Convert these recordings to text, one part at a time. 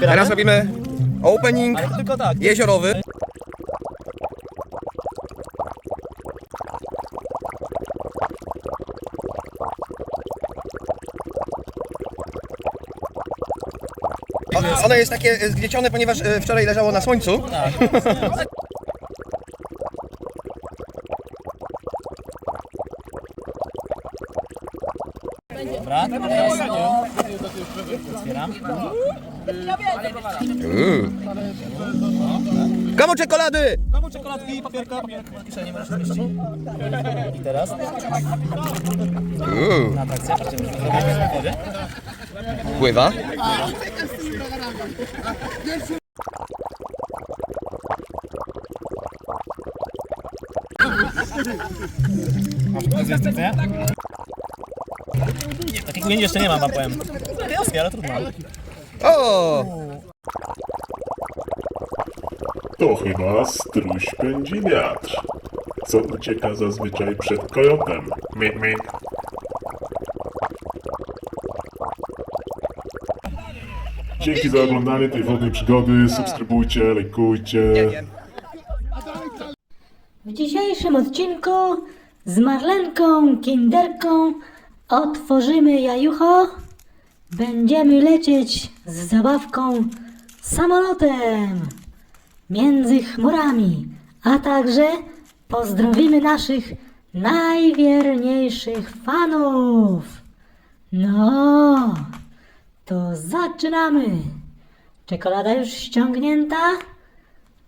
Teraz robimy opening tak. jeziorowy. Ono jest takie e, zgniecione, ponieważ e, wczoraj leżało na słońcu. otwieram. Komu czekolady? Komu czekoladki, papierka, papierka, w kieszeni możesz mieścić. I teraz na atrakcję, patrzcie, zrobimy w wodzie. Pływa. Masz pokazuję instrukcję? Takich ujęć jeszcze nie mam, wam powiem. Pioskie, ale trudno. O! To chyba struś pędzi wiatr, co ucieka zazwyczaj przed kojotem. Mik, mik. Dzięki za oglądanie tej wodnej przygody. Subskrybujcie, lajkujcie. W dzisiejszym odcinku z Marlenką Kinderką otworzymy jajucho. Będziemy lecieć z zabawką samolotem między chmurami, a także pozdrowimy naszych najwierniejszych fanów. No, to zaczynamy. Czekolada już ściągnięta?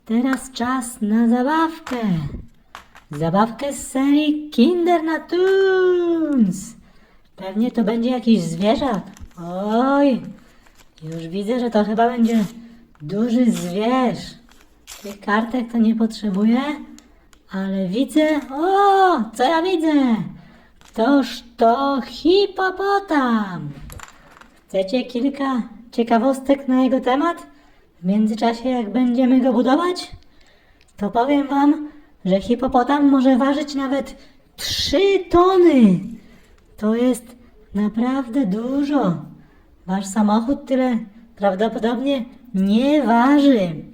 Teraz czas na zabawkę. Zabawkę z serii Kinder Natunes. Pewnie to będzie jakiś zwierzak. Oj, już widzę, że to chyba będzie duży zwierz. Tych kartek to nie potrzebuję, ale widzę. O, co ja widzę? Toż to hipopotam. Chcecie kilka ciekawostek na jego temat? W międzyczasie, jak będziemy go budować, to powiem Wam, że hipopotam może ważyć nawet 3 tony. To jest naprawdę dużo. Wasz samochód tyle prawdopodobnie nie waży.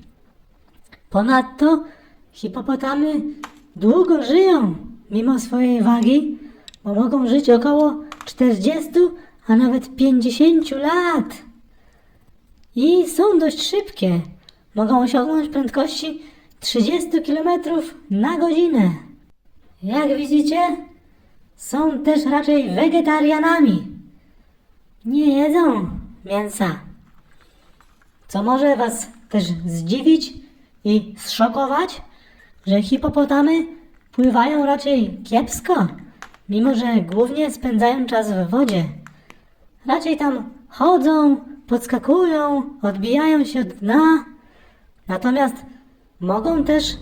Ponadto hipopotamy długo żyją, mimo swojej wagi, bo mogą żyć około 40, a nawet 50 lat i są dość szybkie. Mogą osiągnąć prędkości 30 km na godzinę. Jak widzicie, są też raczej wegetarianami. Nie jedzą mięsa. Co może Was też zdziwić i zszokować, że hipopotamy pływają raczej kiepsko, mimo że głównie spędzają czas w wodzie. Raczej tam chodzą, podskakują, odbijają się od dna. Natomiast mogą też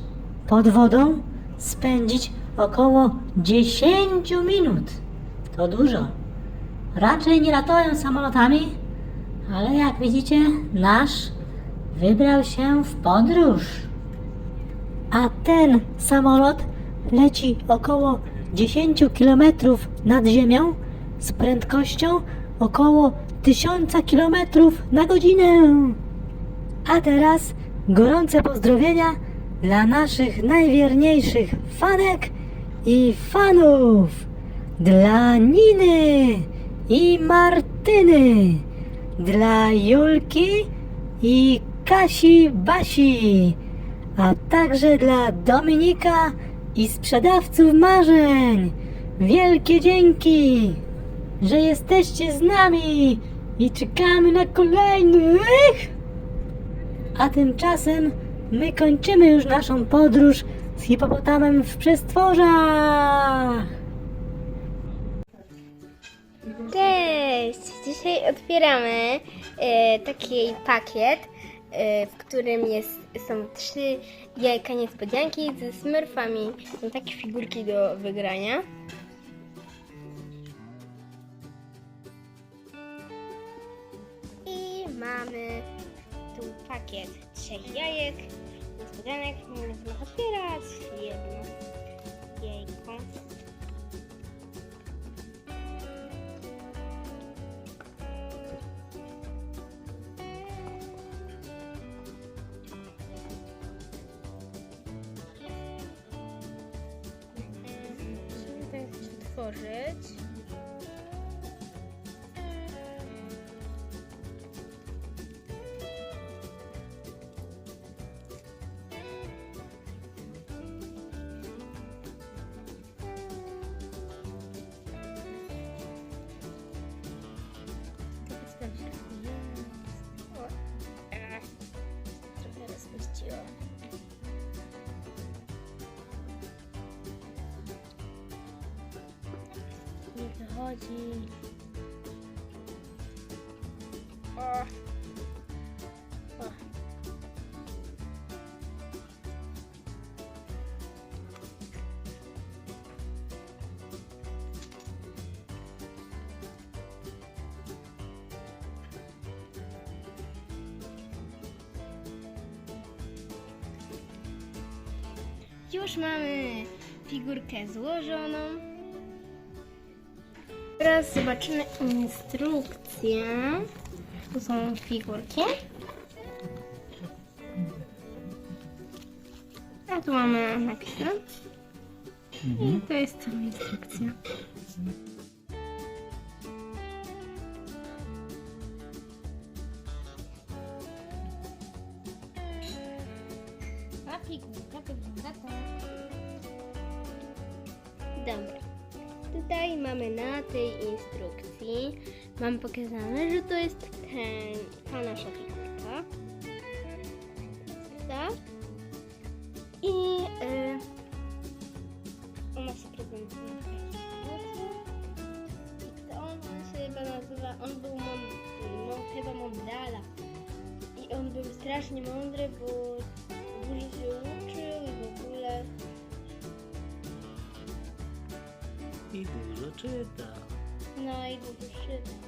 pod wodą spędzić około 10 minut. To dużo. Raczej nie latają samolotami, ale jak widzicie, nasz wybrał się w podróż. A ten samolot leci około 10 km nad ziemią z prędkością około 1000 km na godzinę. A teraz gorące pozdrowienia dla naszych najwierniejszych fanek i fanów. Dla Niny i Martyny. Dla Julki i Kasi Basi. A także dla Dominika i sprzedawców marzeń. Wielkie dzięki, że jesteście z nami i czekamy na kolejnych. A tymczasem my kończymy już naszą podróż z hipopotamem w przestworzach. Cześć! Dzisiaj otwieramy e, taki pakiet, e, w którym jest, są trzy jajka niespodzianki ze smurfami. Są takie figurki do wygrania. I mamy tu pakiet trzech jajek niespodzianek otwierać jedno jajko. Musimy to tworzyć. O. O. Już mamy figurkę złożoną. Teraz zobaczymy instrukcję. Tu są figurki. A tu mamy napisy. I to jest cała instrukcja. Mamy na tej instrukcji mam pokazane, że to jest ten, ta nasza figurka. Tak. I y, ona się prezentuje. I to on się chyba nazywa, on był mądry, no chyba mądrala. I on był strasznie mądry, bo dużo I dużo czyta. No i dużo szyba.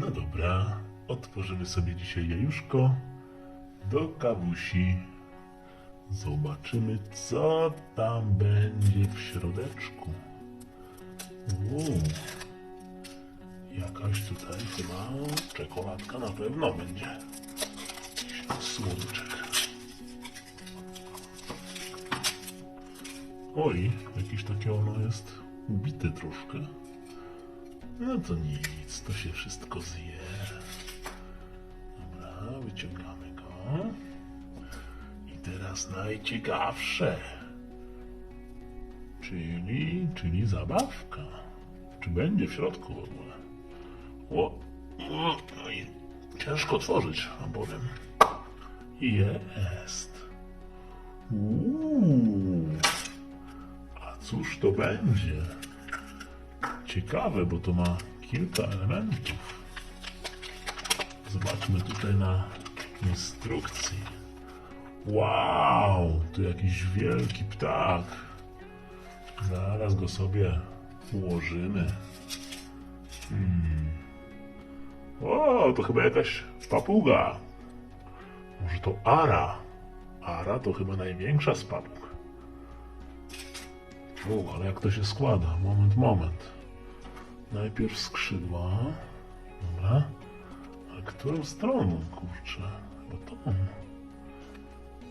No dobra, otworzymy sobie dzisiaj jajuszko do kawusi. Zobaczymy, co tam będzie w środeczku. Uuu, jakaś tutaj chyba czekoladka na pewno będzie. Jakiś. Oj, jakieś takie ono jest ubite troszkę. No to nic, to się wszystko zje. Dobra, wyciągamy go. I teraz najciekawsze. Czyli, czyli zabawka. Czy będzie w środku w ogóle? O, o, no i ciężko otworzyć, a powiem. Jest. Uuu. A cóż to będzie? Ciekawe, bo to ma kilka elementów. Zobaczmy tutaj na instrukcji. Wow, tu jakiś wielki ptak. Zaraz go sobie ułożymy. Hmm. O, to chyba jakaś papuga. Może to ara. Ara to chyba największa z papug. O, ale jak to się składa? Moment, moment. Najpierw skrzydła. Dobra. A którą stroną, kurczę? Chyba tą.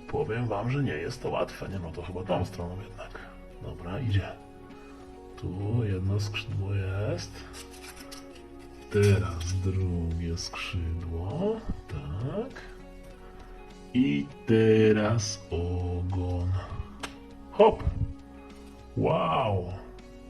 Powiem wam, że nie jest to łatwe. Nie no, to chyba tą stroną jednak. Dobra, idzie. Tu jedno skrzydło jest. Teraz drugie skrzydło. Tak. I teraz ogon. Hop. Wow.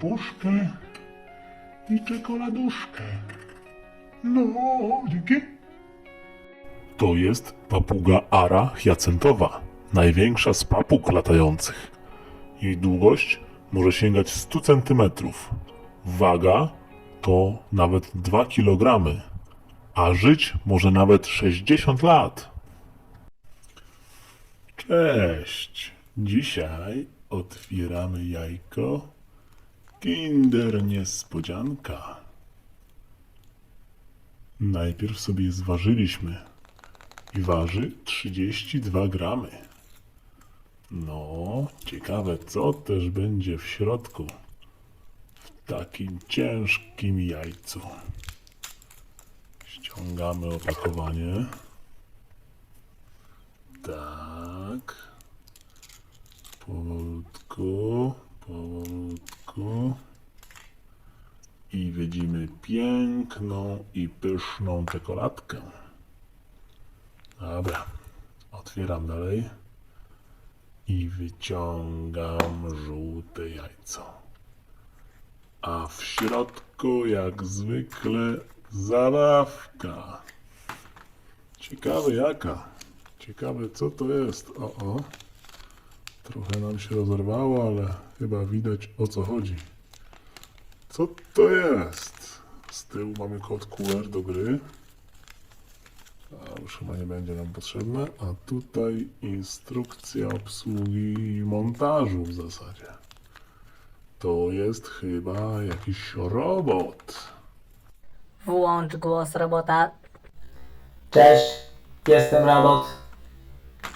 papuszkę i czekoladuszkę. No, dzięki. To jest papuga ara hyacentowa, największa z papug latających. Jej długość może sięgać 100 cm. Waga to nawet 2 kg, a żyć może nawet 60 lat. Cześć! Dzisiaj otwieramy jajko Kinder Niespodzianka. Najpierw sobie zważyliśmy i waży 32 gramy. No, ciekawe co też będzie w środku w takim ciężkim jajcu. Ściągamy opakowanie. Tak. Powolutku, powolutku. I widzimy piękną i pyszną czekoladkę. Dobra, otwieram dalej i wyciągam żółte jajco. A w środku, jak zwykle, zabawka. Ciekawe jaka. Ciekawe co to jest. O, o. Trochę nam się rozerwało, ale chyba widać o co chodzi. Co to jest? Z tyłu mamy kod QR do gry. A już chyba nie będzie nam potrzebne. A tutaj instrukcja obsługi i montażu w zasadzie. To jest chyba jakiś robot. Włącz głos robota. Cześć, jestem robot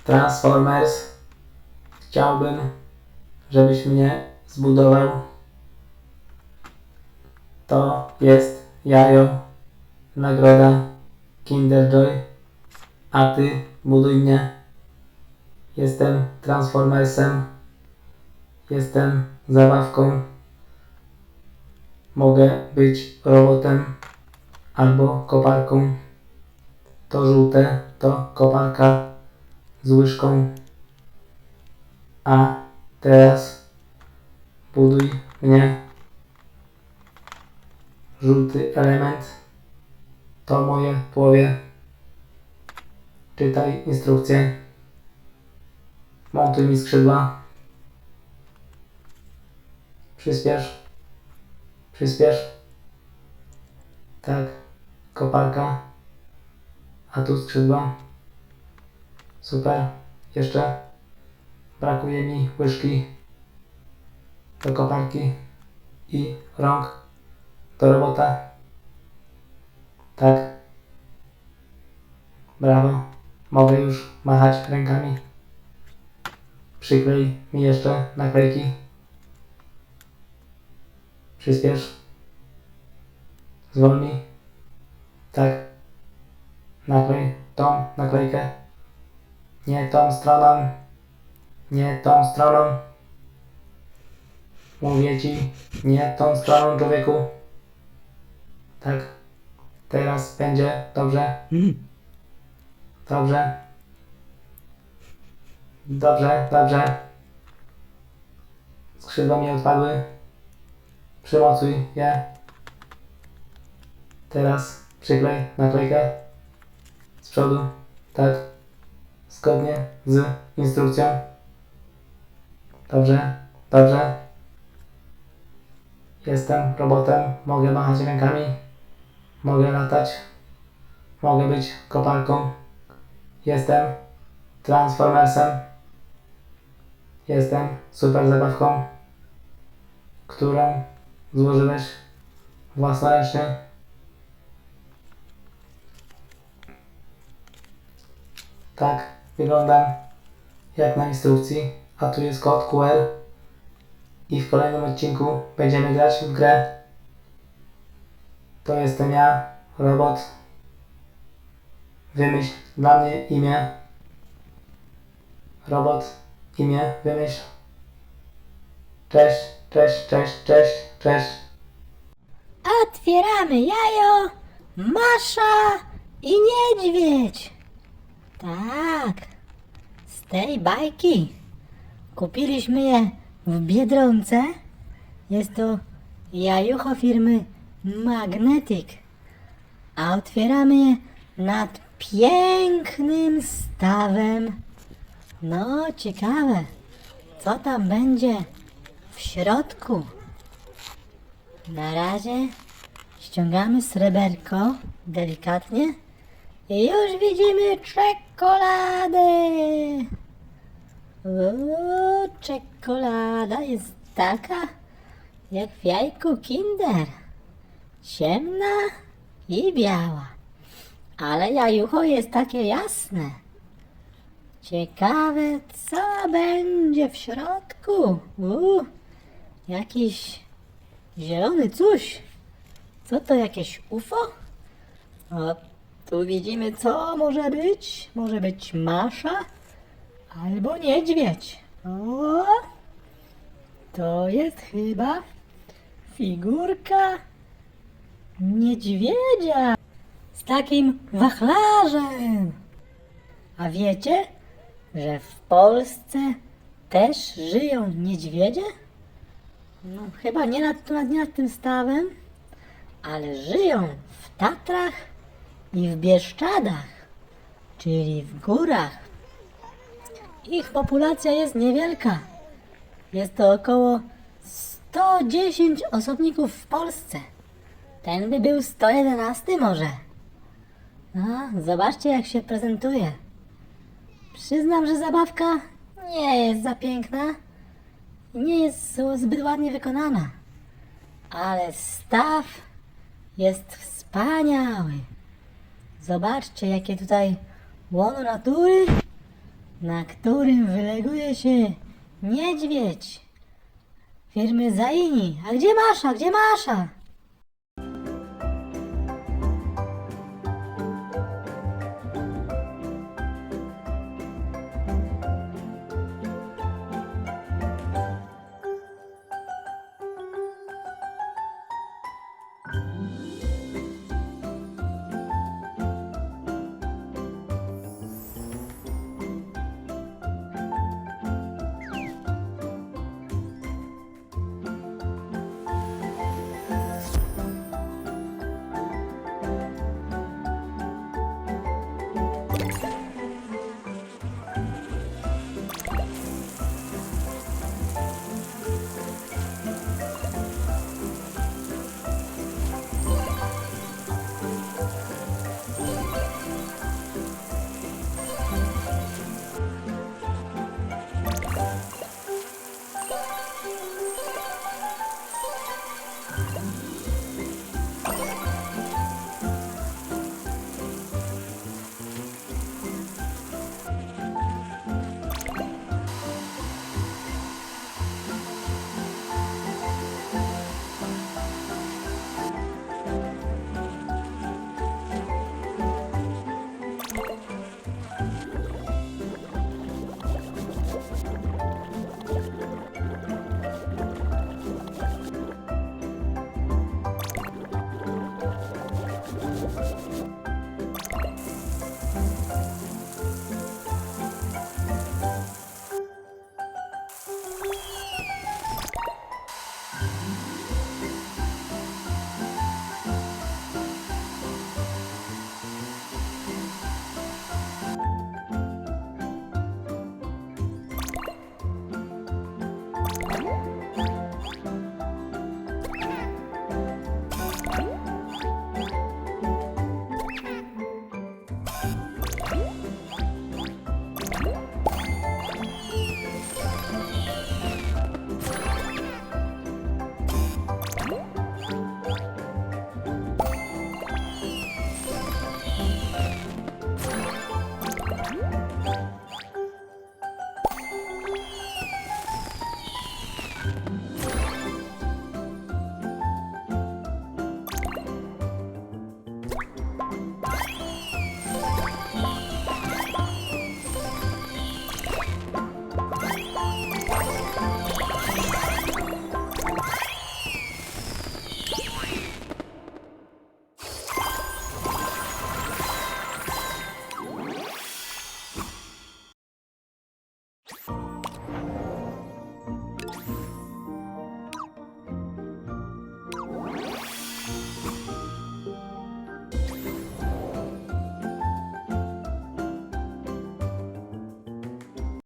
Transformers. Chciałbym, żebyś mnie zbudował. To jest jajo, nagroda Kinder Joy, a ty buduj mnie. Jestem Transformersem. Jestem zabawką. Mogę być robotem albo koparką. To żółte to koparka z łyżką. A teraz buduj mnie. Żółty element to moje tłowie. Czytaj instrukcję. Montuj mi skrzydła. Przyspiesz. Przyspiesz. Tak. Koparka. A tu skrzydła. Super. Jeszcze. Brakuje mi łyżki do koparki i rąk do robota. Tak. Brawo. Mogę już machać rękami. Przyklej mi jeszcze naklejki. Przyspiesz. Zwolnij. Tak. Naklej tą naklejkę. Nie tą stroną. Nie tą stroną. Mówię ci, nie tą stroną, człowieku. Tak. Teraz będzie dobrze. Dobrze. Dobrze, dobrze. Skrzydła mi odpadły. Przymocuj je. Teraz przyklej naklejkę z przodu, tak, zgodnie z instrukcją. Dobrze, dobrze. Jestem robotem, mogę machać rękami, mogę latać, mogę być koparką. Jestem Transformersem. Jestem super zabawką, którą złożyłeś własnoręcznie. Tak, wyglądam jak na instrukcji, a tu jest kod QR i w kolejnym odcinku będziemy grać w grę. To jestem ja, robot. Wymyśl dla mnie imię. Robot, imię, wymyśl. Cześć, cześć, cześć, cześć, cześć. Otwieramy jajo, Masza i niedźwiedź. Tak, z tej bajki. Kupiliśmy je w Biedronce. Jest to jajucho firmy Magnetic. A otwieramy je nad pięknym stawem. No, ciekawe, co tam będzie w środku. Na razie ściągamy sreberko delikatnie i już widzimy czekoladę. O, czekolada jest taka jak w jajku Kinder. Ciemna i biała. Ale jajucho jest takie jasne. Ciekawe, co będzie w środku. U, jakiś zielony coś. Co to, jakieś UFO? O, tu widzimy, co może być. Może być Masza albo niedźwiedź. O, to jest chyba figurka niedźwiedzia z takim wachlarzem. A wiecie, że w Polsce też żyją niedźwiedzie? No, chyba nie nad, nad, nie nad tym stawem, ale żyją w Tatrach i w Bieszczadach, czyli w górach. Ich populacja jest niewielka. Jest to około 110 osobników w Polsce. Ten by był 111 może. No, zobaczcie jak się prezentuje. Przyznam, że zabawka nie jest za piękna. Nie jest zbyt ładnie wykonana. Ale staw jest wspaniały. Zobaczcie, jakie tutaj łono natury, na którym wyleguje się niedźwiedź firmy Zaini. A gdzie Masza? Gdzie Masza?